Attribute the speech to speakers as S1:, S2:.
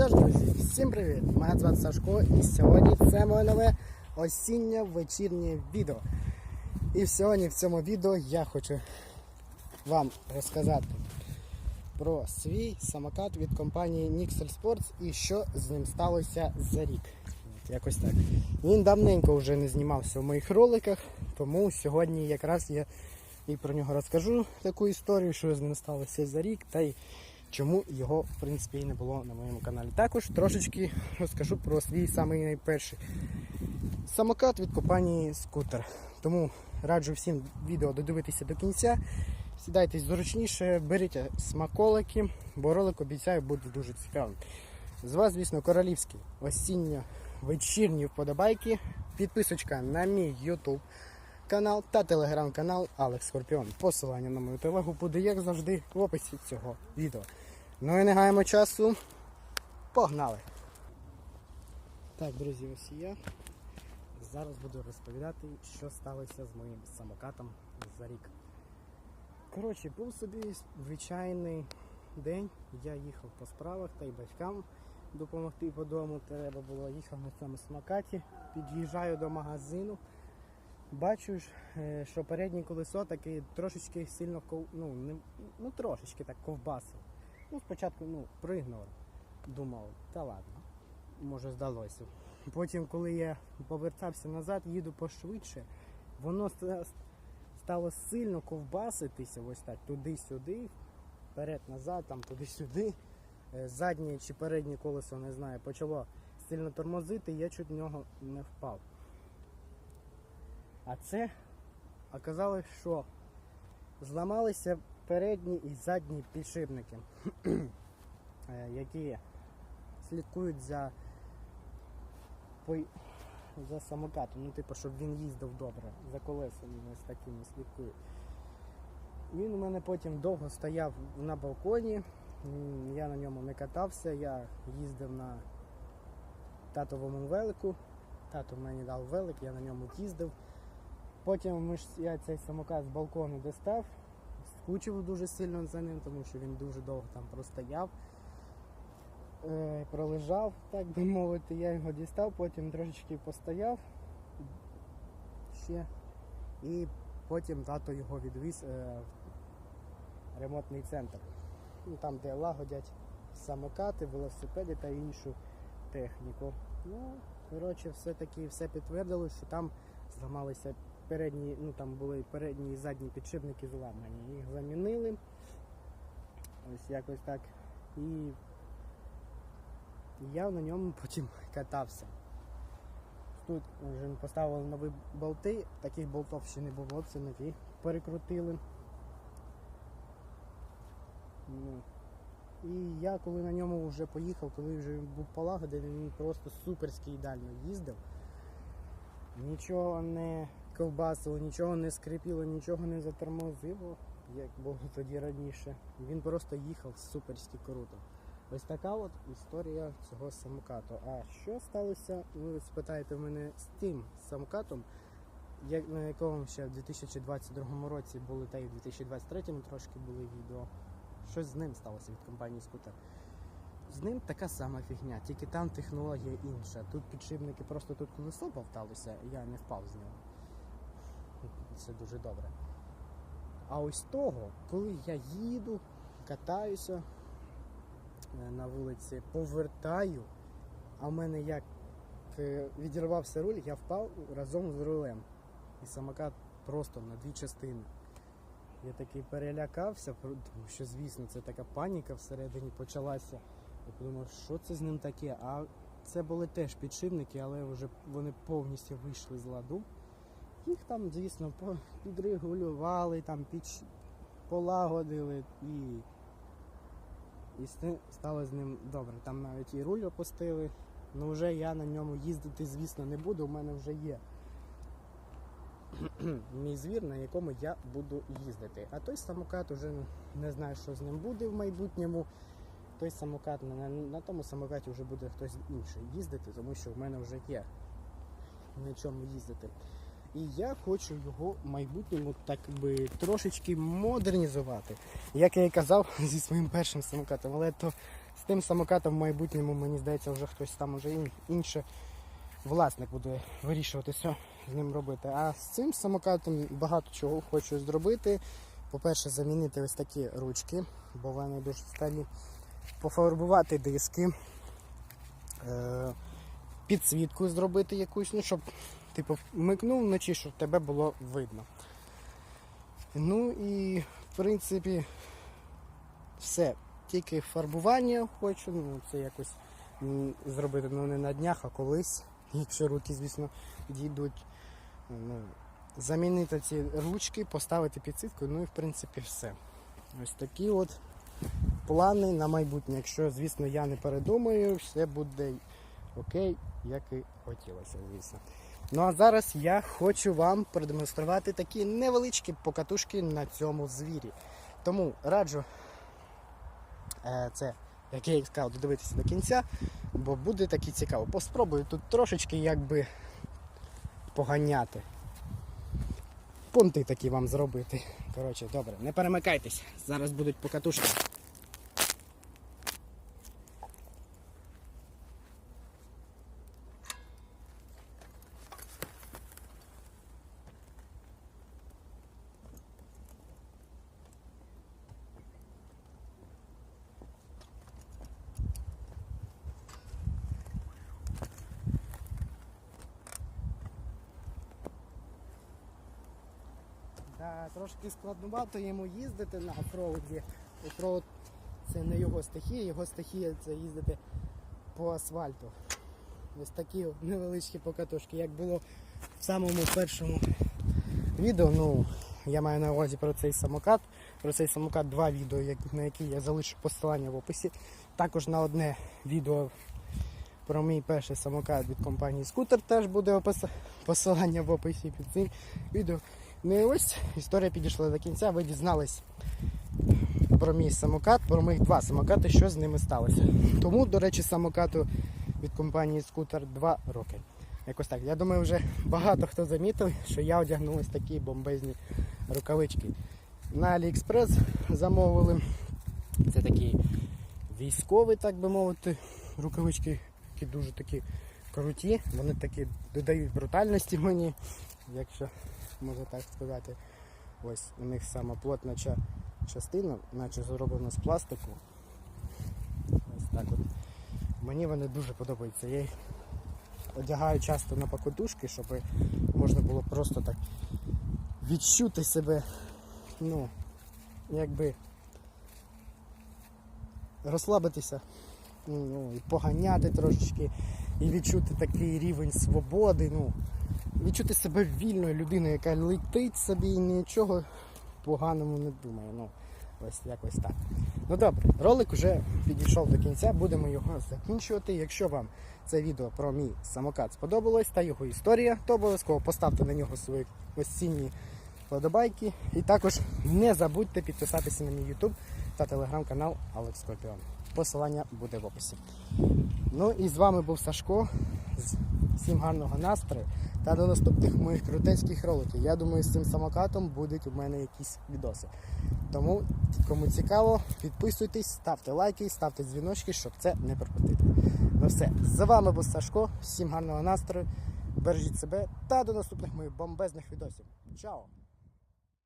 S1: Що ж, друзі, всім привіт! Мене звати Сашко і сьогодні це моє нове осіннє вечірнє відео. І сьогодні в цьому відео я хочу вам розказати про свій самокат від компанії Nixel Sports і що з ним сталося за рік. Якось так. Він давненько вже не знімався в моїх роликах, тому сьогодні якраз я і про нього розкажу таку історію, що з ним сталося за рік, та й чому його в принципі і не було на моєму каналі. Також трошечки розкажу про свій самий найперший самокат від компанії Scooter. Тому раджу всім відео додивитися до кінця. Сідайтесь зручніше, беріть смаколики, бо ролик обіцяю буде дуже цікавим. З вас, звісно, королівські осінньо вечірні вподобайки, підписочка на мій YouTube канал та телеграм-канал Алекс Скорпіон. Посилання на мою телегу буде, як завжди, в описі цього відео. Ну і не гаємо часу. Погнали! Так, друзі, ось я. Зараз буду розповідати, що сталося з моїм самокатом за рік. Коротше, був собі звичайний день. Я їхав по справах та й батькам допомогти по дому. Треба було їхав на цьому самокаті, під'їжджаю до магазину. Бачу, е, що переднє колесо таке трошечки сильно ну, не... ну трошечки так ковбасив. Ну, спочатку ну, пригнув. Думав, та ладно, може здалося. Потім, коли я повертався назад, їду пошвидше, воно стало сильно ковбаситися, ось так, туди-сюди, вперед-назад, там туди-сюди. Е, Заднє чи переднє колесо, не знаю, почало сильно тормозити, я чуть в нього не впав. А це оказалось, що зламалися передні і задні підшипники, е, які слідкують за, за самокатом. Ну, типу, щоб він їздив добре, за колесами ось такими слідкують. Він у мене потім довго стояв на балконі. Я на ньому не катався, я їздив на татовому велику. Тато мені дав велик, я на ньому їздив. Потім ми ж, я цей самокат з балкону достав, скучив дуже сильно за ним, тому що він дуже довго там простояв, е, пролежав, так би мовити. Я його дістав, потім трошечки постояв ще. І потім тато його відвіз е, в ремонтний центр. Ну, там, де лагодять самокати, велосипеди та іншу техніку. Ну, коротше, все-таки все підтвердилось, що там зламалися передні, ну там були передні і задні підшипники зламані. Їх замінили. Ось якось так. І я на ньому потім катався. Тут вже поставили нові болти, таких болтів ще не було, це нові перекрутили. Ну. І я коли на ньому вже поїхав, коли вже був полагодений, він просто суперськи ідеально їздив. Нічого не ковбасило, нічого не скрипіло, нічого не затормозило, як було тоді раніше. Він просто їхав суперськи круто. Ось така от історія цього самокату. А що сталося, ви спитаєте мене з тим самокатом, як, на якому ще в 2022 році були, та й в 2023 трошки були відео. Щось з ним сталося від компанії Scooter. З ним така сама фігня, тільки там технологія інша. Тут підшипники просто тут колесо повталося, я не впав з нього. Це дуже добре. А ось того, коли я їду, катаюся е, на вулиці, повертаю, а в мене як е, відірвався руль, я впав разом з рулем. І самокат просто на дві частини. Я такий перелякався, тому що, звісно, це така паніка всередині почалася. Я подумав, що це з ним таке? А це були теж підшипники, але вже вони повністю вийшли з ладу. Їх там, звісно, підрегулювали, там підш... полагодили і. І стало з ним добре. Там навіть і руль опустили. Ну вже я на ньому їздити, звісно, не буду. У мене вже є мій звір, на якому я буду їздити. А той самокат уже не знаю, що з ним буде в майбутньому. Той самокат на, на тому самокаті вже буде хтось інший їздити, тому що в мене вже є на чому їздити. І я хочу його в майбутньому так би трошечки модернізувати. Як я і казав зі своїм першим самокатом, але то З тим самокатом в майбутньому, мені здається, вже хтось там уже ін- інше власник буде вирішувати, що з ним робити. А з цим самокатом багато чого хочу зробити. По-перше, замінити ось такі ручки, бо вони дуже старі. Пофарбувати диски, е- підсвітку зробити якусь, ну, щоб типу вмикнув вночі, щоб тебе було видно. Ну і в принципі все. Тільки фарбування хочу, ну це якось зробити ну не на днях, а колись, якщо руки, звісно, дійдуть. Ну, замінити ці ручки, поставити підсвітку, ну і в принципі все. Ось такі от плани на майбутнє. Якщо, звісно, я не передумаю, все буде окей, як і хотілося, звісно. Ну а зараз я хочу вам продемонструвати такі невеличкі покатушки на цьому звірі. Тому раджу е, це, як я і сказав, додивитися до кінця, бо буде таки цікаво. Поспробую тут трошечки якби поганяти. Понти такі вам зробити. Коротше, добре, не перемикайтесь. Зараз будуть покатушки. Трошки складновато йому їздити на офроуді. Офроуд це не його стихія, його стихія це їздити по асфальту. Ось такі невеличкі покатушки. Як було в самому першому відео, ну я маю на увазі про цей самокат. Про цей самокат два відео, на які я залишу посилання в описі. Також на одне відео про мій перший самокат від компанії Scooter теж буде посилання в описі під цим відео. Ну і ось історія підійшла до кінця. Ви дізнались про мій самокат, про моїх два самокати, що з ними сталося. Тому, до речі, самокату від компанії Scooter 2 роки. Якось так. Я думаю, вже багато хто замітив, що я одягнув ось такі бомбезні рукавички. На AliExpress замовили. Це такі військові, так би мовити, рукавички, які дуже такі круті. Вони такі додають брутальності мені, якщо можна так сказати. Ось у них сама плотна частина, наче зроблена з пластику. Ось так от. Мені вони дуже подобаються. Я їх одягаю часто на покотушки, щоб можна було просто так відчути себе, ну, якби розслабитися, ну, і поганяти трошечки, і відчути такий рівень свободи. Ну, відчути себе вільною людиною, яка летить собі і нічого поганому не думає. Ну, ось якось так. Ну добре, ролик вже підійшов до кінця, будемо його закінчувати. Якщо вам це відео про мій самокат сподобалось та його історія, то обов'язково поставте на нього свої осінні вподобайки. І також не забудьте підписатися на мій YouTube та телеграм-канал Алекс Скорпіон. Посилання буде в описі. Ну і з вами був Сашко. Всім гарного настрою та до наступних моїх крутецьких роликів. Я думаю, з цим самокатом будуть у мене якісь відоси. Тому, кому цікаво, підписуйтесь, ставте лайки, ставте дзвіночки, щоб це не пропустити. Ну все, з вами був Сашко. Всім гарного настрою, бережіть себе та до наступних моїх бомбезних відосів. Чао!